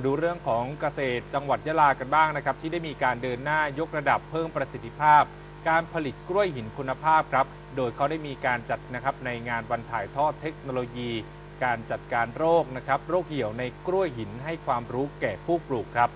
มาดูเรื่องของเกษตรจังหวัดยะลากันบ้างนะครับ ที่ได้มีการเดินหน้ายกระดับเพิ่มประสิทธิภาพ การผลิตกล้วยหินคุณภาพครับ โดยเขาได้มีการจัดนะครับในงานวันถ่ายทอดเทคโนโลยี การจัดการโรคนะครับโรคเหี่ยวในกล้วยหินให้ความรู้แก่ผู้ปลูกครับ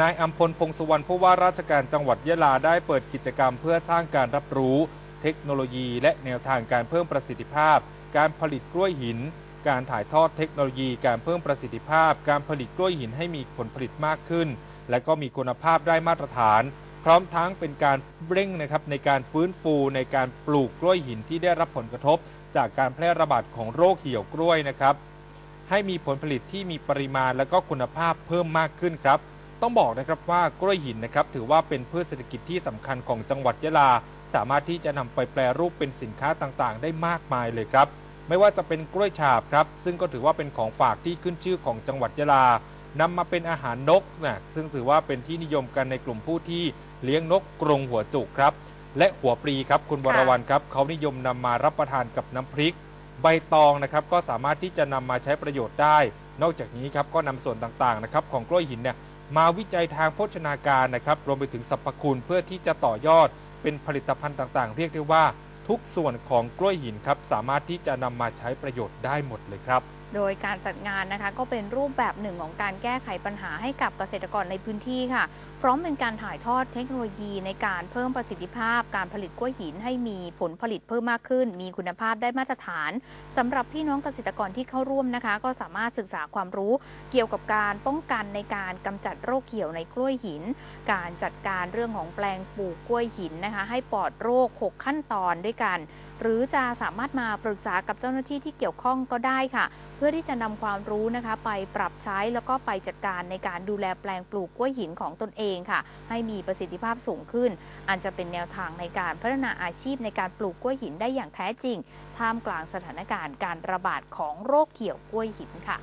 นายอัมพลพงศ์สุวรรณผู้ว่าราชการจังหวัดยะลาได้เปิดกิจกรรมเพื่อสร้างการรับรู้ เทคโนโลยี และแนวทางการเพิ่มประสิทธิภาพ การผลิตกล้วยหิน การถ่ายทอดเทคโนโลยีการเพิ่มประสิทธิภาพ การผลิตกล้วยหินให้มีผลผลิตมากขึ้น และก็มีคุณภาพได้มาตรฐาน พร้อมทั้งเป็นการเร่งนะครับในการฟื้นฟูในการปลูกกล้วยหินที่ได้รับผลกระทบ จากการแพร่ระบาดของโรคเหี่ยวกล้วยนะครับให้มีผลผลิตที่มีปริมาณและก็คุณภาพเพิ่มมากขึ้นครับ ต้องบอกนะครับว่ากล้วยหินนะครับถือว่าเป็นพืชเศรษฐกิจที่สำคัญของจังหวัดยะลา สามารถที่จะนำไปแปรรูปเป็นสินค้าต่างๆ ได้มากมายเลยครับ ไม่ว่าจะเป็นกล้วยฉาบครับ ซึ่งก็ถือว่าเป็นของฝากที่ขึ้นชื่อของจังหวัดยะลานำมาเป็นอาหารนกนะซึ่งถือว่าเป็นที่นิยมกันในกลุ่มผู้ที่เลี้ยงนกกรงหัวจุกครับ และหัวปลีครับคุณวรวรรณครับเขานิยมนำมารับประทานกับน้ำพริก ใบตองนะครับก็สามารถที่จะนำมาใช้ประโยชน์ได้ นอกจากนี้ครับก็นำส่วนต่างๆนะครับของกล้วยหินเนี่ยมาวิจัยทางโภชนาการนะครับรวมไปถึงสรรพคุณเพื่อที่จะต่อยอดเป็นผลิตภัณฑ์ต่างๆ เรียกได้ว่า ทุกส่วนของกล้วยหินครับ สามารถที่จะนำมาใช้ประโยชน์ได้หมดเลยครับ โดยการจัดงานนะคะก็เป็นรูปแบบหนึ่งของการแก้ไขปัญหาให้กับเกษตรกรในพื้นที่ค่ะ พร้อมเป็นการถ่ายทอดเทคโนโลยีในการเพิ่มประสิทธิภาพ การผลิตกล้วยหินให้มีผลผลิตเพิ่มมากขึ้น มีคุณภาพได้มาตรฐานสำหรับพี่น้องเกษตรกรที่เข้าร่วมนะคะ ก็สามารถศึกษาความรู้เกี่ยวกับการป้องกันในการกำจัดโรคเหี่ยวในกล้วยหิน การจัดการเรื่องของแปลงปลูกกล้วยหินนะคะ ให้ปลอดโรค 6 ขั้นตอนด้วยกัน หรือจะสามารถมาปรึกษากับเจ้าหน้าที่ที่เกี่ยวข้องก็ได้ค่ะพื่อที่จะนำความรู้นะคะไปปรับใช้แล้วก็ไปจัดการในการดูแลแปลงปลูกกล้วยหินของตนเองค่ะ ให้มีประสิทธิภาพสูงขึ้น อันจะเป็นแนวทางในการพัฒนาอาชีพในการปลูกกล้วยหินได้อย่างแท้จริง ท่ามกลางสถานการณ์การระบาดของโรคเกี่ยวกล้วยหินค่ะ